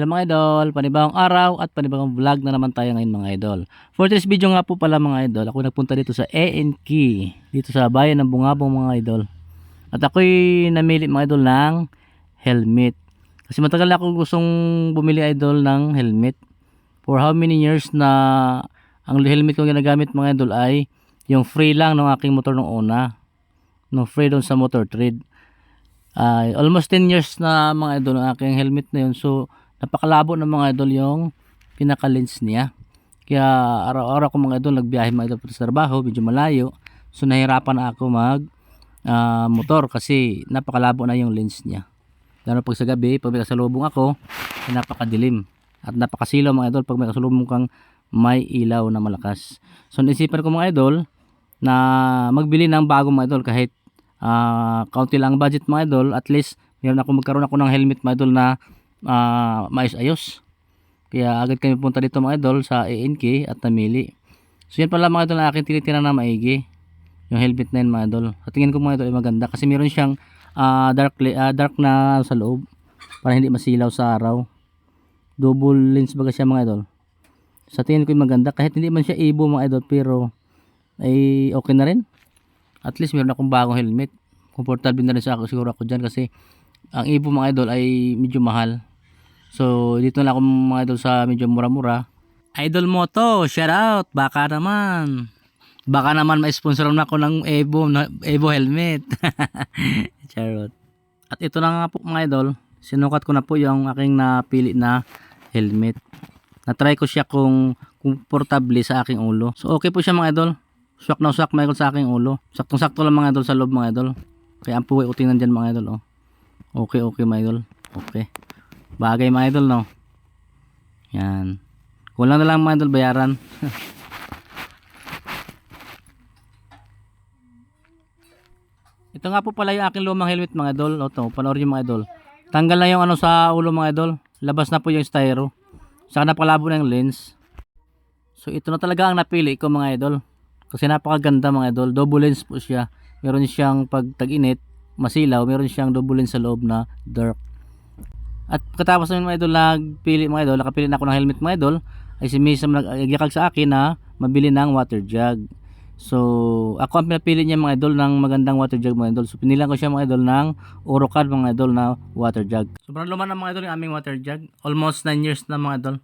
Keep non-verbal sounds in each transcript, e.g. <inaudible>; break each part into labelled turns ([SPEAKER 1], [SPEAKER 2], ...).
[SPEAKER 1] Hello mga idol, panibagong araw at panibagong vlog na naman tayo ngayon mga idol. For this video nga po pala mga idol, ako nagpunta dito sa ANK, dito sa bayan ng Bungabong mga idol. At ako'y namili mga idol ng helmet. Kasi matagal na ako gustong bumili idol ng helmet. For how many years na ang helmet ko ginagamit mga idol ay yung free lang ng aking motor nung una. No free doon sa motor trade. Ay almost 10 years na mga idol ang aking helmet na yun. So napakalabo ng mga idol yung pinaka-lens niya. Kaya araw-araw ko mga idol nagbiyahe mga idol sa trabaho, medyo malayo. So nahirapan na ako mag ah, motor kasi napakalabo na yung lens niya. Lalo pag sa gabi, pag may kasalubong ako, napakadilim. At napakasilaw mga idol pag may kasalubong kang may ilaw na malakas. So naisipan ko mga idol na magbili ng bagong mga idol kahit ah kaunti lang ang budget mga idol, at least meron ako magkaroon ako ng helmet mga idol na ah maayos-ayos. Kaya agad kami punta dito mga idol sa ANK at namili. So yan pala mga idol na aking tinitingnan na maigi. Yung helmet na yun mga idol. Sa tingin ko mga idol ay maganda kasi meron siyang ah, dark, ah, dark na sa loob para hindi masilaw sa araw. Double lens baga siya mga idol. Sa tingin ko maganda kahit hindi man siya ibo mga idol pero ay okay na rin. At least meron akong bagong helmet. Comfortable na rin sa ako siguro ako dyan kasi ang ibo mga idol ay medyo mahal. So, dito na ako mga idol sa medyo mura-mura. Idol mo to, shout out, baka naman. Baka naman ma-sponsoran na ako ng Evo, Evo helmet. <laughs> Charot. At ito na nga po mga idol, sinukat ko na po yung aking napili na helmet. Na-try ko siya kung komportable sa aking ulo. So okay po siya mga idol. Swak na swak mga sa aking ulo. Saktong-sakto lang mga idol sa loob mga idol. Kaya ang puwi ko tingnan dyan mga idol. Oh. Okay, okay mga idol. Okay. Bagay mga idol, no? Yan. Kulang na lang mga idol bayaran. <laughs> Ito nga po pala yung aking lumang helmet mga idol. O to, panoorin yung mga idol. Tanggal na yung ano sa ulo mga idol. Labas na po yung styro. Saka napalabo na yung lens. So ito na talaga ang napili ko mga idol. Kasi napakaganda mga idol. Double lens po siya. Meron siyang pag tag-init, masilaw. Meron siyang double lens sa loob na dark. At katapos namin mga idol nagpili mga idol, nakapili na ako ng helmet mga idol, ay si Miss ang nagyakag sa akin na mabili ng water jug. So, ako ang pinapili niya mga idol ng magandang water jug mga idol. So, pinilan ko siya mga idol ng Orocan mga idol na water jug. Sobrang luma na mga idol yung aming water jug. Almost 9 years na mga idol.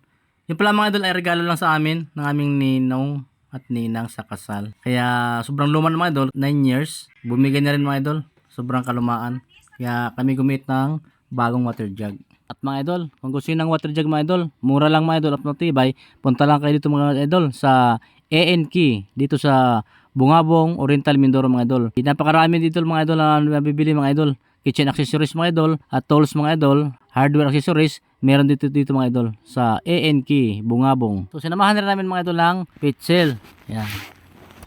[SPEAKER 1] Yung pala mga idol ay regalo lang sa amin ng aming ninong at ninang sa kasal. Kaya sobrang luma na mga idol, 9 years. Bumigay na rin mga idol. Sobrang kalumaan. Kaya kami gumit ng bagong water jug. At mga idol, kung gusto ng water jug mga idol, mura lang mga idol at matibay, punta lang kayo dito mga idol sa ANK, dito sa Bungabong, Oriental, Mindoro mga idol. Napakarami dito mga idol na mabibili mga idol. Kitchen accessories mga idol, at tools mga idol, hardware accessories, meron dito dito mga idol sa ANK, Bungabong. So sinamahan na namin mga idol ng pitchel. Yan.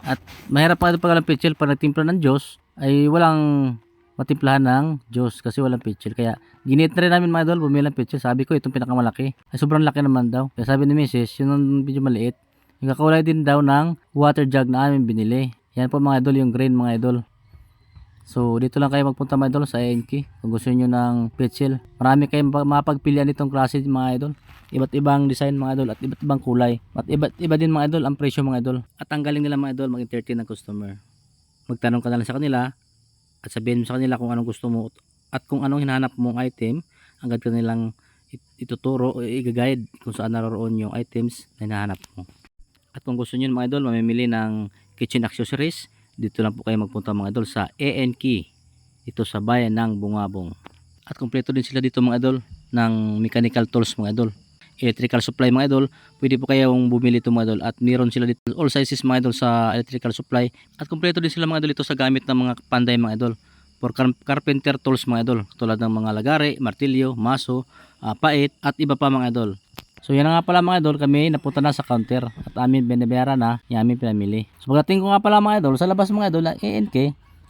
[SPEAKER 1] At mahirap pa ito pag walang pitchel, pag nagtimpla ng Diyos, ay walang matimplahan ng Diyos kasi walang pitchel. Kaya ginit na rin namin mga idol, bumili ng pitchel. Sabi ko itong pinakamalaki. Ay sobrang laki naman daw. Kaya sabi ni Mrs. yun ang medyo maliit. Yung kakulay din daw ng water jug na aming binili. Yan po mga idol yung grain mga idol. So dito lang kayo magpunta mga idol sa ANK kung gusto niyo ng pitchel. Marami kayong pa- mapagpilian nitong klase mga idol. Iba't ibang design mga idol at iba't ibang kulay. At iba't iba din mga idol ang presyo mga idol. At ang galing nila mga idol mag-entertain ng customer. Magtanong ka na lang sa kanila at sabihin mo sa kanila kung anong gusto mo at kung anong hinahanap mong item agad ka nilang it- ituturo o i-guide kung saan naroon yung items na hinahanap mo. At kung gusto niyo mga idol mamimili ng kitchen accessories dito lang po kayo magpunta mga idol sa ANK dito sa bayan ng Bungabong. At kumpleto din sila dito mga idol ng mechanical tools mga idol. Electrical supply mga idol, pwede po kayong bumili ito mga idol at meron sila dito all sizes mga idol sa electrical supply at kumpleto din sila mga idol ito sa gamit ng mga panday mga idol for car- carpenter tools mga idol tulad ng mga lagare, martilyo, maso, ah, pait at iba pa mga idol. So yan nga pala mga idol, kami napunta na sa counter at amin binabayaran na yung aming pinamili. So pagdating ko nga pala mga idol, sa labas mga idol, ANK,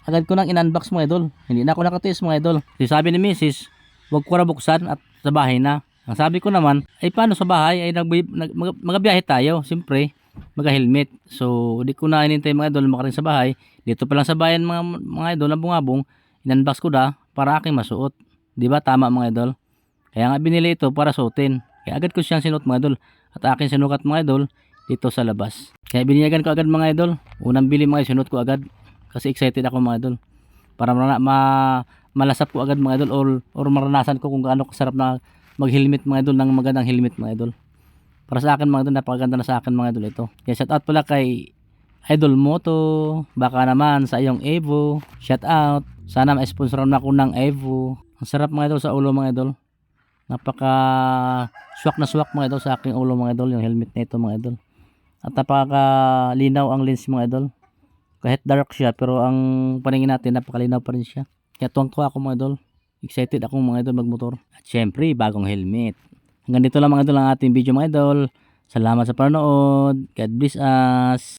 [SPEAKER 1] agad ko nang in-unbox mga idol. Hindi na ako nakatiis mga idol. Kasi sabi ni Mrs, wag ko na buksan at sa bahay na. Ang sabi ko naman, ay paano sa bahay, ay nag, nag, mag, magabiyahe tayo, siyempre, maga-helmet. So, di ko na inintay mga idol makarin sa bahay. Dito pa lang sa bayan mga, mga idol na bungabong, in-unbox ko na para aking masuot. Di ba tama mga idol? Kaya nga binili ito para suotin. Kaya agad ko siyang sinuot mga idol. At akin sinukat mga idol dito sa labas. Kaya binyagan ko agad mga idol. Unang bili mga sinuot ko agad. Kasi excited ako mga idol. Para ma, ma malasap ko agad mga idol or, or maranasan ko kung gaano kasarap na mag-helmet mga idol ng magandang helmet mga idol. Para sa akin mga idol, napakaganda na sa akin mga idol ito. Kaya shout out pala kay Idol Moto, baka naman sa iyong Evo. Shout out. Sana ma-sponsoran ako ng Evo. Ang sarap mga idol sa ulo mga idol. Napaka swak na swak mga idol sa aking ulo mga idol, yung helmet na ito mga idol. At napaka linaw ang lens mga idol. Kahit dark siya pero ang paningin natin napakalinaw pa rin siya. Kaya tuwang-tuwa ako mga idol. Excited ako mga idol magmotor. At syempre, bagong helmet. Hanggang dito lang mga idol ang ating video mga idol. Salamat sa panonood. God bless us.